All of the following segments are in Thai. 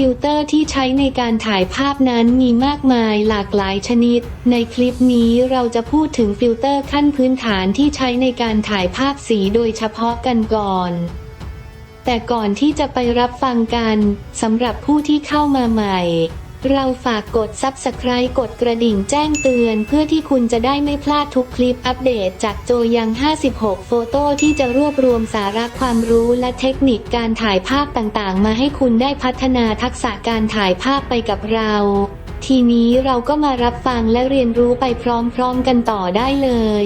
ฟิลเตอร์ที่ใช้ในการถ่ายภาพนั้นมีมากมายหลากหลายชนิด ในคลิปนี้เราจะพูดถึงฟิลเตอร์ขั้นพื้นฐานที่ใช้ในการถ่ายภาพสีโดยเฉพาะกันก่อน แต่ก่อนที่จะไปรับฟังกันสำหรับผู้ที่เข้ามาใหม่ เราฝากกด Subscribe กดกระดิ่งแจ้งเตือน เพื่อที่คุณจะได้ไม่พลาดทุกคลิปอัปเดตจากโจยัง 56 โฟโต้ที่จะรวบรวมสาระความรู้และเทคนิคการถ่ายภาพต่างๆ มาให้คุณได้พัฒนาทักษะการถ่ายภาพไปกับเรา ทีนี้เราก็มารับฟังและเรียนรู้ไปพร้อมๆกันต่อได้เลย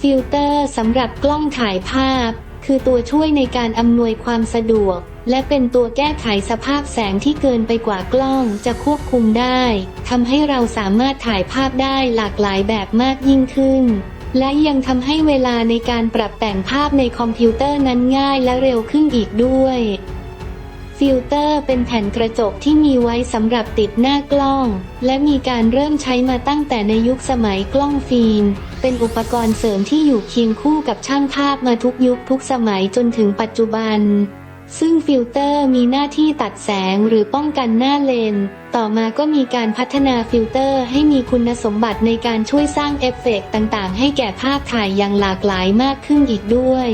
ฟิลเตอร์สำหรับกล้องถ่ายภาพ คือตัวช่วยในการอำนวยความสะดวก และเป็นตัวแก้ไขสภาพแสงที่เกินไปกว่ากล้องจะควบคุมได้ทำให้เราสามารถถ่ายภาพได้หลากหลายแบบมากยิ่งขึ้น และยังทำให้เวลาในการปรับแต่งภาพในคอมพิวเตอร์นั้นง่ายและเร็วขึ้นอีกด้วยฟิลเตอร์เป็นแผ่นกระจกที่มีไว้สำหรับติดหน้ากล้อง และมีการเริ่มใช้มาตั้งแต่ในยุคสมัยกล้องฟิล์ม เป็นอุปกรณ์เสริมที่อยู่เคียงคู่กับช่างภาพมาทุกยุคทุกสมัยจนถึงปัจจุบัน ซึ่งฟิลเตอร์มีหน้าที่ตัดแสงหรือป้องกันหน้าเลน ต่อมาก็มีการพัฒนาฟิลเตอร์ให้มีคุณสมบัติในการช่วยสร้างเอฟเฟกต์ต่างๆ ให้แก่ภาพถ่ายอย่างหลากหลายมากขึ้นอีกด้วย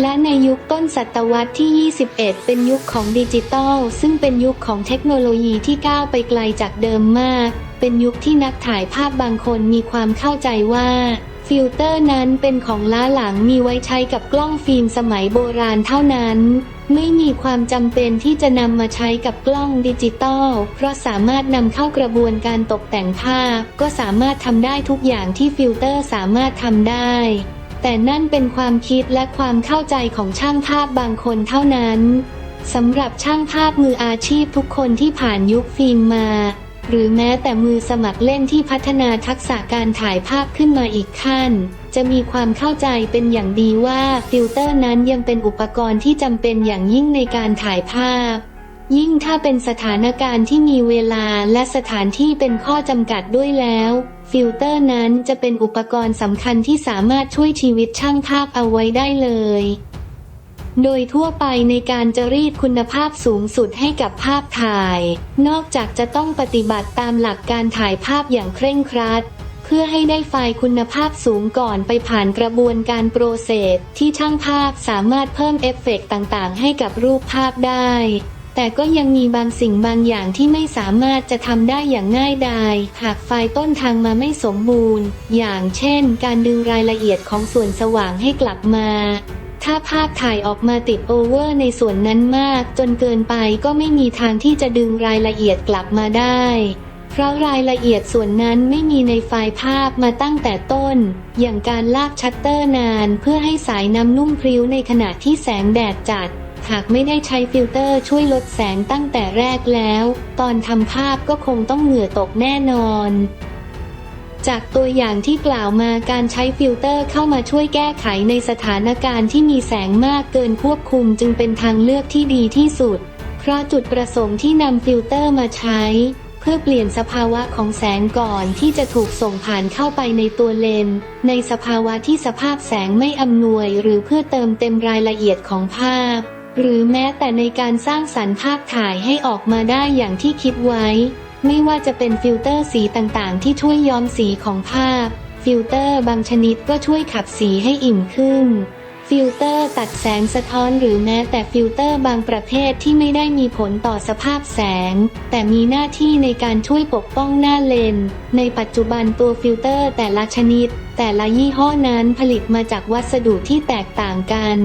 และในยุคต้นศตวรรษที่ 21 เป็นยุคของดิจิตอล ซึ่งเป็นยุคของเทคโนโลยีที่ก้าวไปไกลจากเดิมมาก เป็นยุคที่นักถ่ายภาพบางคนมีความเข้าใจว่า ฟิลเตอร์นั้นเป็นของล้าหลังมีไว้ใช้กับกล้องฟิล์มสมัยโบราณเท่านั้น ไม่มีความจำเป็นที่จะนำมาใช้กับกล้องดิจิตอล เพราะสามารถนำเข้ากระบวนการตกแต่งภาพ ก็สามารถทำได้ทุกอย่างที่ฟิลเตอร์สามารถทำได้ แต่นั่นเป็นความคิดและความเข้าใจของช่างภาพบางคนเท่านั้นสำหรับช่างภาพมืออาชีพทุกคนที่ผ่านยุคฟิล์มมา หรือแม้แต่มือสมัครเล่นที่พัฒนาทักษะการถ่ายภาพขึ้นมาอีกขั้น จะมีความเข้าใจเป็นอย่างดีว่าฟิลเตอร์นั้นยังเป็นอุปกรณ์ที่จำเป็นอย่างยิ่งในการถ่ายภาพ ยิ่งถ้าเป็นสถานการณ์ที่มีเวลาและสถานที่เป็นข้อจำกัดด้วยแล้วฟิลเตอร์นั้นจะเป็นอุปกรณ์สำคัญที่สามารถช่วยชีวิตช่างภาพเอาไว้ได้เลย โดยทั่วไปในการจะรีดคุณภาพสูงสุดให้กับภาพถ่าย นอกจากจะต้องปฏิบัติตามหลักการถ่ายภาพอย่างเคร่งครัด พื่อให้ได้ไฟล์คุณภาพสูงก่อนไปผ่านกระบวนการโปรเซสที่ช่างภาพสามารถเพิ่มเอฟเฟกต์ต่างๆ ให้กับรูปภาพได้ แต่ก็ยังมีบางสิ่งบางอย่างที่ไม่สามารถจะทำได้อย่างง่ายดายหากไฟล์ต้นทางมาไม่สมบูรณ์ อย่างเช่น การดึงรายละเอียดของส่วนสว่างให้กลับมาถ้าภาพถ่ายออกมาติดโอเวอร์ในส่วนนั้นมาก จนเกินไปก็ไม่มีทางที่จะดึงรายละเอียดกลับมาได้ เพราะรายละเอียดส่วนนั้นไม่มีในไฟล์ภาพมาตั้งแต่ต้น อย่างการลากชัตเตอร์นานเพื่อให้สายน้ำนุ่มพริ้วในขณะที่แสงแดดจัด หากไม่ได้ใช้ฟิลเตอร์ช่วยลดแสงตั้งแต่แรกแล้ว ตอนทำภาพก็คงต้องเหงื่อตกแน่นอนจากตัวอย่างที่กล่าวมาการใช้ฟิลเตอร์เข้ามาช่วยแก้ไขในสถานการณ์ที่มีแสงมากเกินควบคุมจึงเป็นทางเลือกที่ดีที่สุด เพราะจุดประสงค์ที่นำฟิลเตอร์มาใช้ เพื่อเปลี่ยนสภาวะของแสงก่อนที่จะถูกส่งผ่านเข้าไปในตัวเลนส์ในสภาวะที่สภาพแสงไม่อำนวย หรือเพื่อเติมเต็มรายละเอียดของภาพ หรือแม้แต่ในการสร้างสรรค์ภาพถ่ายให้ออกมาได้อย่างที่คิดไว้ ไม่ว่าจะเป็นฟิลเตอร์สีต่างๆ ที่ช่วยย้อมสีของภาพ ฟิลเตอร์บางชนิดก็ช่วยขับสีให้อิ่มขึ้น ฟิลเตอร์ตัดแสงสะท้อนหรือแม้แต่ฟิลเตอร์บางประเภทที่ไม่ได้มีผลต่อสภาพแสง แต่มีหน้าที่ในการช่วยปกป้องหน้าเลน ในปัจจุบันตัวฟิลเตอร์แต่ละชนิด แต่ละยี่ห้อนั้นผลิตมาจากวัสดุที่แตกต่างกัน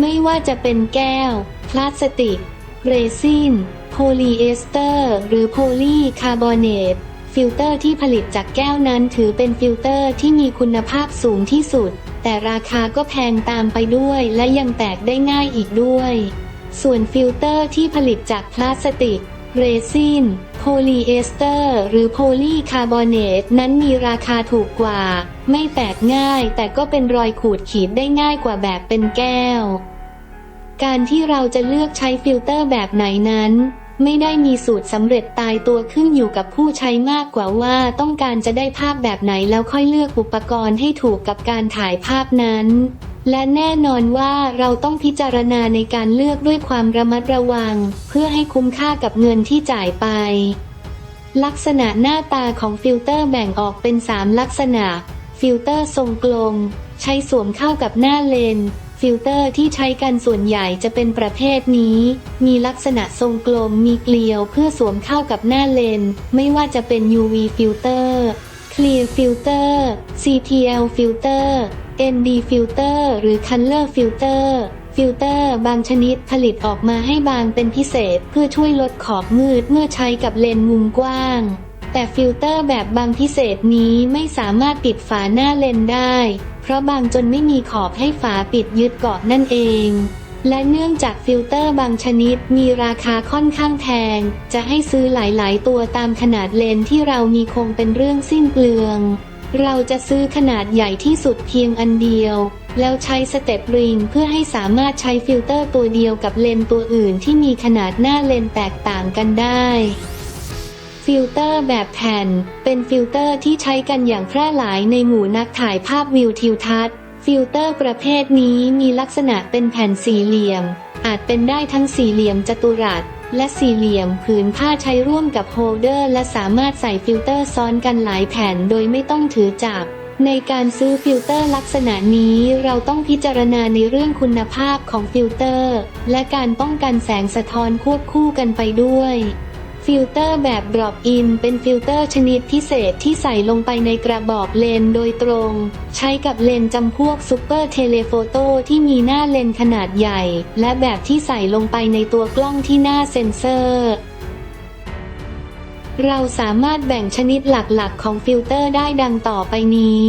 ไม่ว่าจะเป็นแก้ว พลาสติก เรซินโพลีเอสเตอร์ หรือโพลีคาร์บอเนตฟิลเตอร์ที่ผลิตจากแก้วนั้นถือเป็นฟิลเตอร์ที่มีคุณภาพสูงที่สุด แต่ราคาก็แพงตามไปด้วยและยังแตกได้ง่ายอีกด้วย ส่วนฟิลเตอร์ที่ผลิตจากพลาสติก เรซิน โพลีเอสเตอร์ หรือโพลีคาร์บอเนตนั้นมีราคาถูกกว่า ไม่แตกง่ายแต่ก็เป็นรอยขูดขีดได้ง่ายกว่าแบบเป็นแก้ว การที่เราจะเลือกใช้ฟิลเตอร์แบบไหนนั้น ไม่ได้มีสูตรสำเร็จตายตัวขึ้นอยู่กับผู้ใช้มากกว่าว่าต้องการจะได้ภาพแบบไหนแล้วค่อยเลือกอุปกรณ์ให้ถูกกับการถ่ายภาพนั้น และแน่นอนว่าเราต้องพิจารณาในการเลือกด้วยความระมัดระวัง เพื่อให้คุ้มค่ากับเงินที่จ่ายไป ลักษณะหน้าตาของฟิลเตอร์แบ่งออกเป็น 3 ลักษณะ ฟิลเตอร์ทรงกลม ใช้สวมเข้ากับหน้าเลน ฟิลเตอร์ที่ใช้กันส่วนใหญ่จะเป็นประเภทนี้ มีลักษณะทรงกลมมีเกลียวเพื่อสวมเข้ากับหน้าเลน ไม่ว่าจะเป็น UV ฟิลเตอร์ Clear Filter CPL Filter ND Filter หรือ Color Filter ฟิลเตอร์บางชนิดผลิตออกมาให้บางเป็นพิเศษเพื่อช่วยลดขอบมืดเมื่อใช้กับเลนส์มุมกว้าง แต่ฟิลเตอร์แบบบางพิเศษนี้ไม่สามารถปิดฝาหน้าเลนได้ เพราะบางจนไม่มีขอบให้ฝาปิดยึดเกาะนั่นเอง และเนื่องจากฟิลเตอร์บางชนิดมีราคาค่อนข้างแพง จะให้ซื้อหลายๆ ตัวตามขนาดเลนที่เรามีคงเป็นเรื่องสิ้นเปลือง เราจะซื้อขนาดใหญ่ที่สุดเพียงอันเดียว แล้วใช้สเต็ปริงเพื่อให้สามารถใช้ฟิลเตอร์ตัวเดียวกับเลนตัวอื่นที่มีขนาดหน้าเลนแตกต่างกันได้ ฟิลเตอร์แบบแผ่น เป็นฟิลเตอร์ที่ใช้กันอย่างแพร่หลายในหมู่นักถ่ายภาพวิวทิวทัศน์ ฟิลเตอร์ประเภทนี้มีลักษณะเป็นแผ่นสี่เหลี่ยม อาจเป็นได้ทั้งสี่เหลี่ยมจัตุรัส และสี่เหลี่ยมผืนผ้าใช้ร่วมกับโฮลเดอร์ และสามารถใส่ฟิลเตอร์ซ้อนกันหลายแผ่นโดยไม่ต้องถือจับ ในการซื้อฟิลเตอร์ลักษณะนี้เราต้องพิจารณาในเรื่องคุณภาพของฟิลเตอร์ และการป้องกันแสงสะท้อนควบคู่กันไปด้วย ฟิลเตอร์แบบ drop in เป็นฟิลเตอร์ชนิดพิเศษที่ใส่ลงไปในกระบอกเลนโดยตรง ใช้กับเลนจำพวกซูเปอร์เทเลโฟโตที่มีหน้าเลนขนาดใหญ่ และแบบที่ใส่ลงไปในตัวกล้องที่หน้าเซ็นเซอร์เราสามารถแบ่งชนิดหลักๆ ของฟิลเตอร์ได้ดังต่อไปนี้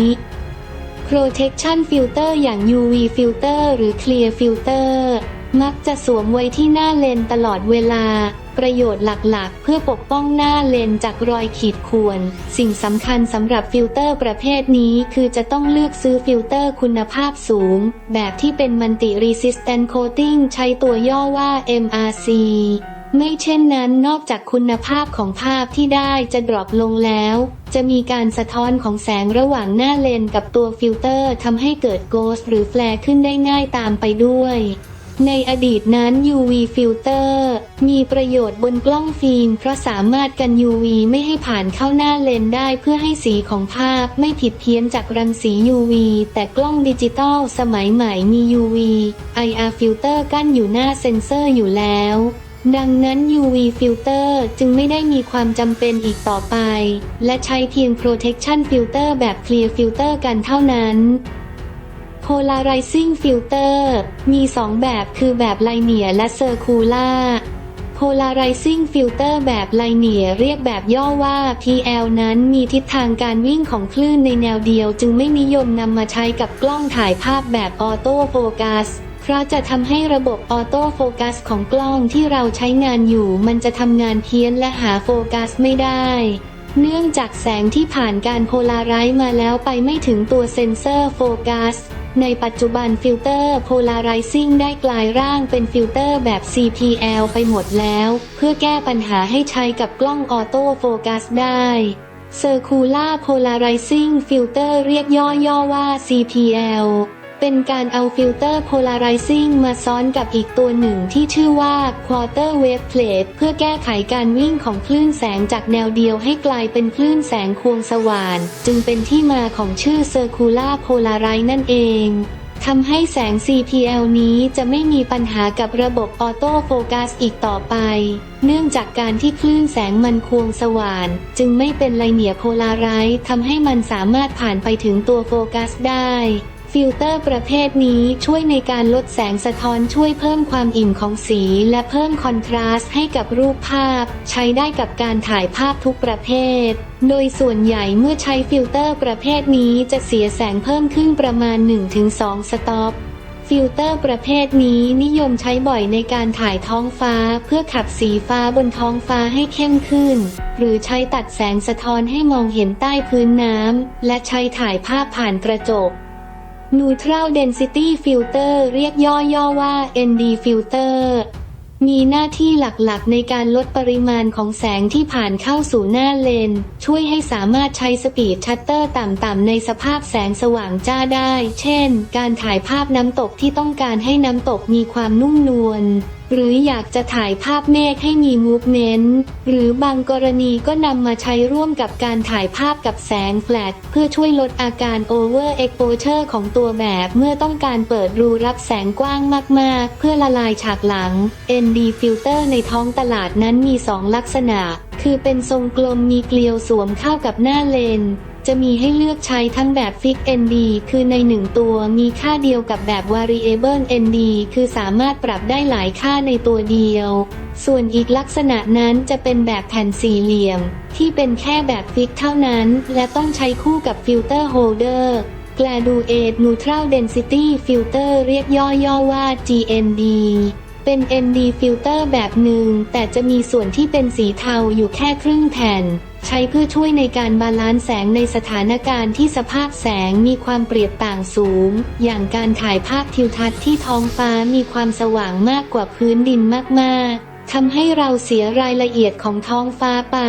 Protection Filter อย่าง UV Filter หรือ Clear Filter มักจะสวมไว้ที่หน้าเลนตลอดเวลา ประโยชน์หลักๆ เพื่อปกป้องหน้าเลนจากรอยขีดข่วน สิ่งสำคัญสำหรับฟิลเตอร์ประเภทนี้คือจะต้องเลือกซื้อฟิลเตอร์คุณภาพสูง แบบที่เป็น Multi Resistant Coating ใช้ตัวย่อว่า MRC ไม่เช่นนั้นนอกจากคุณภาพของภาพที่ได้จะดรอปลงแล้ว จะมีการสะท้อนของแสงระหว่างหน้าเลนกับตัวฟิลเตอร์ทำให้เกิดโกสหรือแฟลร์ขึ้นได้ง่ายตามไปด้วย ในอดีตนั้น UV ฟิลเตอร์มีประโยชน์บนกล้องฟิล์มเพราะสามารถกัน UV ไม่ให้ผ่านเข้าหน้าเลนได้เพื่อให้สีของภาพไม่ผิดเพี้ยนจากรังสี UV แต่กล้องดิจิตอลสมัยใหม่มี UV IR ฟิลเตอร์กั้นอยู่หน้าเซ็นเซอร์อยู่แล้ว ดังนั้น UV ฟิลเตอร์จึงไม่ได้มีความจำเป็นอีกต่อไป และใช้เพียง Protection Filter แบบ Clear Filter กันเท่านั้น Polarizing Filter มี 2 แบบคือแบบ Linear และ Circular Polarizing Filter แบบ Linear เรียกแบบย่อว่า PL นั้นมีทิศทางการวิ่งของคลื่นในแนวเดียวจึงไม่นิยมนำมาใช้กับกล้องถ่ายภาพแบบออโต้โฟกัสเพราะจะทำให้ระบบออโต้โฟกัสของกล้องที่เราใช้งานอยู่ มันจะทำงานเพี้ยนและหาโฟกัสไม่ได้ เนื่องจากแสงที่ผ่านการโพลาไรซ์มาแล้วไปไม่ถึงตัวเซ็นเซอร์โฟกัส ในปัจจุบันฟิลเตอร์ Polarizing ได้กลายร่างเป็นฟิลเตอร์แบบ CPL ไปหมดแล้ว เพื่อแก้ปัญหาให้ใช้กับกล้องออโต้โฟกัสได้ Circular Polarizing Filter เรียกย่อๆว่า CPL เป็นการเอาฟิลเตอร์ Polarizing มาซ้อนกับอีกตัวหนึ่งที่ชื่อว่า Quarter Wave Plate เพื่อแก้ไขการวิ่งของคลื่นแสงจากแนวเดียวให้กลายเป็นคลื่นแสงควงสว่าน จึงเป็นที่มาของชื่อ Circular Polarize นั่นเองทำให้แสง CPL นี้จะไม่มีปัญหากับระบบออโต้โฟกัสอีกต่อไป เนื่องจากการที่คลื่นแสงมันควงสว่าน จึงไม่เป็นไลเนียโพลาไรซ์ทำให้มันสามารถผ่านไปถึงตัวโฟกัสได้ ฟิลเตอร์ประเภทนี้ช่วยในการลดแสงสะท้อนช่วยเพิ่มความอิ่มของสีและเพิ่มคอนทราสต์ให้กับรูปภาพ ใช้ได้กับการถ่ายภาพทุกประเภท โดยส่วนใหญ่เมื่อใช้ฟิลเตอร์ประเภทนี้จะเสียแสงเพิ่มขึ้นประมาณ 1-2 สต็อปฟิลเตอร์ประเภทนี้นิยมใช้บ่อยในการถ่ายท้องฟ้าเพื่อขับสีฟ้าบนท้องฟ้าให้เข้มขึ้น หรือใช้ตัดแสงสะท้อนให้มองเห็นใต้พื้นน้ำและใช้ถ่ายภาพผ่านกระจก Neutral Density Filter เรียกย่อๆว่า ND Filter มีหน้าที่หลักๆ ในการลดปริมาณของแสงที่ผ่านเข้าสู่หน้าเลน ช่วยให้สามารถใช้สปีดชัตเตอร์ต่ำๆในสภาพแสงสว่างจ้าได้ เช่น การถ่ายภาพน้ำตกที่ต้องการให้น้ำตกมีความนุ่มนวล หรืออยากจะถ่ายภาพเมฆให้มีมูฟเมนต์หรือบางกรณีก็นำมาใช้ร่วมกับการถ่ายภาพกับแสงแฟลชเพื่อช่วยลดอาการโอเวอร์เอ็กโพเชอร์ของตัวแบบเมื่อต้องการเปิดรูรับแสงกว้างมากๆ เพื่อละลายฉากหลัง ND ฟิลเตอร์ในท้องตลาดนั้นมี 2 ลักษณะ คือเป็นทรงกลมมีเกลียวสวมเข้ากับหน้าเลน จะมีให้เลือกใช้ทั้งแบบฟิก ND คือในหนึ่งตัวมีค่าเดียวกับแบบ Variable ND คือสามารถปรับได้หลายค่าในตัวเดียว ส่วนอีกลักษณะนั้นจะเป็นแบบแผ่นสี่เหลี่ยม ที่เป็นแค่แบบฟิกเท่านั้น และต้องใช้คู่กับฟิลเตอร์โฮลเดอร์ Graduate Neutral Density Filter เรียกย่อๆว่า GND เป็น ND ฟิลเตอร์แบบหนึ่งแต่จะมีส่วนที่เป็นสีเทาอยู่แค่ครึ่งแผ่น ใช้เพื่อช่วยในการบาลานซ์แสงในสถานการณ์ที่สภาพแสงมีความเปรียบต่างสูง อย่างการถ่ายภาพทิวทัศน์ที่ท้องฟ้ามีความสว่างมากกว่าพื้นดินมากๆทำให้เราเสียรายละเอียดของท้องฟ้าไป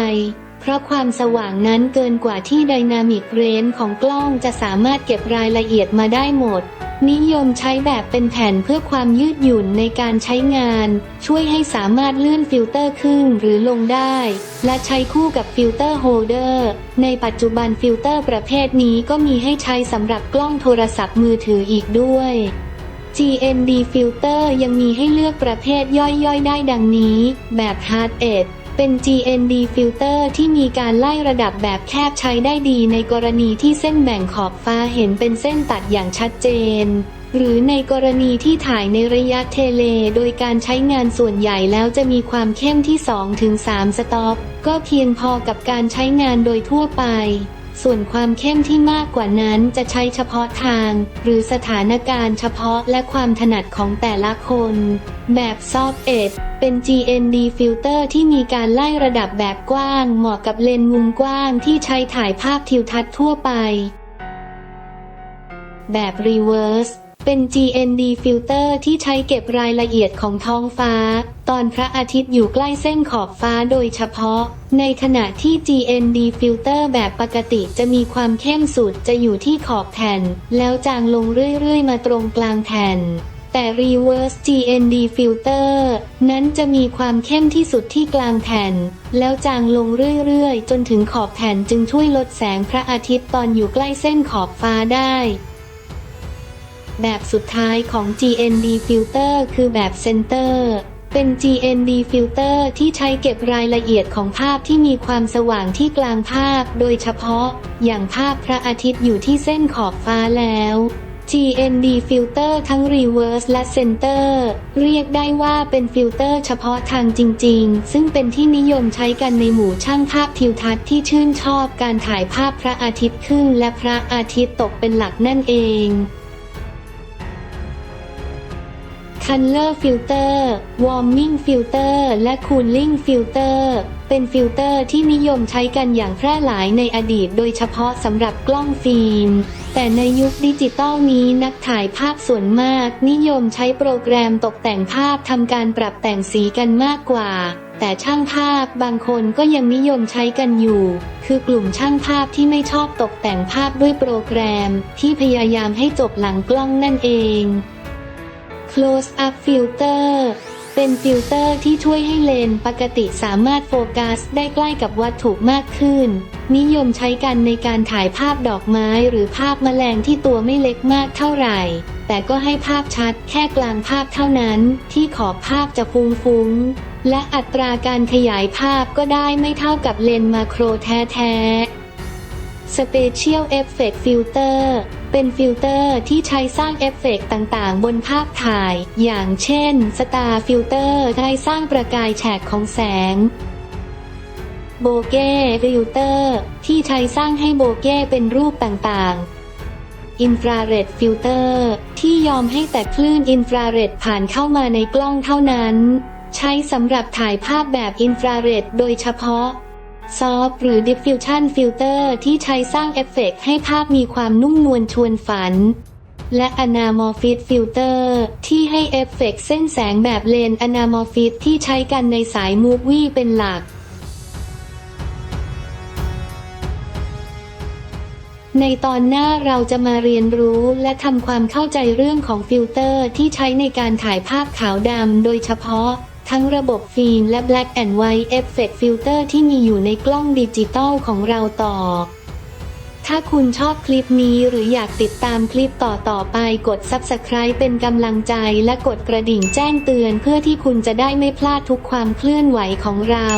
เพราะความสว่างนั้นเกินกว่าที่ไดนามิกเรนของกล้องจะสามารถเก็บรายละเอียดมาได้หมด นิยมใช้แบบเป็นแผ่นเพื่อความยืดหยุ่นในการใช้งาน ช่วยให้สามารถเลื่อนฟิลเตอร์ขึ้นหรือลงได้ และใช้คู่กับฟิลเตอร์โฮลเดอร์ในปัจจุบันฟิลเตอร์ประเภทนี้ก็มีให้ใช้สำหรับกล้องโทรศัพท์มือถืออีกด้วย GND Filter ยังมีให้เลือกประเภทย่อยๆ ได้ดังนี้ แบบ Hard Edge เป็น GND Filter ที่มีการไล่ระดับแบบแคบใช้ได้ดีในกรณีที่เส้นแบ่งขอบฟ้าเห็นเป็นเส้นตัดอย่างชัดเจน หรือในกรณีที่ถ่ายในระยะเทเล โดยการใช้งานส่วนใหญ่แล้วจะมีความเข้มที่ 2-3 สต็อป ก็เพียงพอกับการใช้งานโดยทั่วไป ส่วนความเข้มที่มากกว่านั้นจะใช้เฉพาะทาง หรือสถานการณ์เฉพาะและความถนัดของแต่ละคน แบบซอฟเอ็ดเป็น GND Filter ที่มีการไล่ระดับแบบกว้าง เหมาะกับเลนส์มุมกว้างที่ใช้ถ่ายภาพทิวทัศน์ทั่วไป แบบ Reverse เเป็น GND Filter ที่ใช้เก็บรายละเอียดของท้องฟ้า ตอนพระอาทิตย์อยู่ใกล้เส้นขอบฟ้าโดยเฉพาะ ในขณะที่ GND Filter แบบปกติจะมีความเข้มสุดจะอยู่ที่ขอบแผ่น แล้วจางลงเรื่อยๆ มาตรงกลางแผ่นแต่ Reverse GND Filter นั้นจะมีความเข้มที่สุดที่กลางแผ่น แล้วจางลงเรื่อยๆ จนถึงขอบแผ่นจึงช่วยลดแสงพระอาทิตย์ตอนอยู่ใกล้เส้นขอบฟ้าได้ แบบสุดท้ายของ GND Filter คือแบบ Center เป็น GND Filter ที่ใช้เก็บรายละเอียดของภาพที่มีความสว่างที่กลางภาพ โดยเฉพาะ อย่างภาพพระอาทิตย์อยู่ที่เส้นขอบฟ้าแล้ว GND Filter ทั้ง Reverse และ Center เรียกได้ว่าเป็นฟิลเตอร์เฉพาะทางจริง ๆ ซึ่งเป็นที่นิยมใช้กันในหมู่ช่างภาพทิวทัศน์ที่ชื่นชอบการถ่ายภาพพระอาทิตย์ขึ้นและพระอาทิตย์ตกเป็นหลักนั่นเอง Color Filter Warming Filter และ Cooling Filter เป็นฟิลเตอร์ที่นิยมใช้กันอย่างแพร่หลายในอดีตโดยเฉพาะสำหรับกล้องฟิล์ม แต่ในยุคดิจิตอลนี้นักถ่ายภาพส่วนมาก นิยมใช้โปรแกรมตกแต่งภาพทำการปรับแต่งสีกันมากกว่า แต่ช่างภาพบางคนก็ยังนิยมใช้กันอยู่ คือกลุ่มช่างภาพที่ไม่ชอบตกแต่งภาพด้วยโปรแกรม ที่พยายามให้จบหลังกล้องนั่นเอง Close Up Filter เป็นฟิลเตอร์ที่ช่วยให้เลนปกติสามารถโฟกัสได้ใกล้กับวัตถุมากขึ้น นิยมใช้กันในการถ่ายภาพดอกไม้หรือภาพแมลงที่ตัวไม่เล็กมากเท่าไหร่ แต่ก็ให้ภาพชัดแค่กลางภาพเท่านั้นที่ขอบภาพจะฟุ้งๆ และอัตราการขยายภาพก็ได้ไม่เท่ากับเลนมาโครแท้ๆ Special Effect Filter เป็นฟิลเตอร์ที่ใช้สร้างเอฟเฟกต์ต่างๆ บนภาพถ่าย อย่างเช่น Star Filter ได้สร้างประกายแฉกของแสง โบเก้ฟิลเตอร์ที่ใช้สร้างให้โบเก้เป็นรูปต่างๆ อินฟราเรดฟิลเตอร์ที่ยอมให้แต่คลื่นอินฟราเรดผ่านเข้ามาในกล้องเท่านั้น ใช้สำหรับถ่ายภาพแบบอินฟราเรดโดยเฉพาะ ซอฟหรือ Diffusion Filter ที่ใช้สร้างเอฟเฟกต์ให้ภาพมีความนุ่มนวลชวนฝัน และ Anamorphic Filter ที่ให้เอฟเฟกต์เส้นแสงแบบเลน Anamorphic ที่ใช้กันในสายมูฟวี่เป็นหลัก ในตอนหน้าเราจะมาเรียนรู้และทำความเข้าใจเรื่องของฟิลเตอร์ที่ใช้ในการถ่ายภาพขาวดำโดยเฉพาะ ทั้งระบบฟิล์มและ Black and White Effect Filter ที่มีอยู่ในกล้องดิจิตอลของเราต่อ ถ้าคุณชอบคลิปนี้หรืออยากติดตามคลิปต่อต่อไปกด Subscribe เป็นกำลังใจและกดกระดิ่งแจ้งเตือนเพื่อที่คุณจะได้ไม่พลาดทุกความเคลื่อนไหวของเรา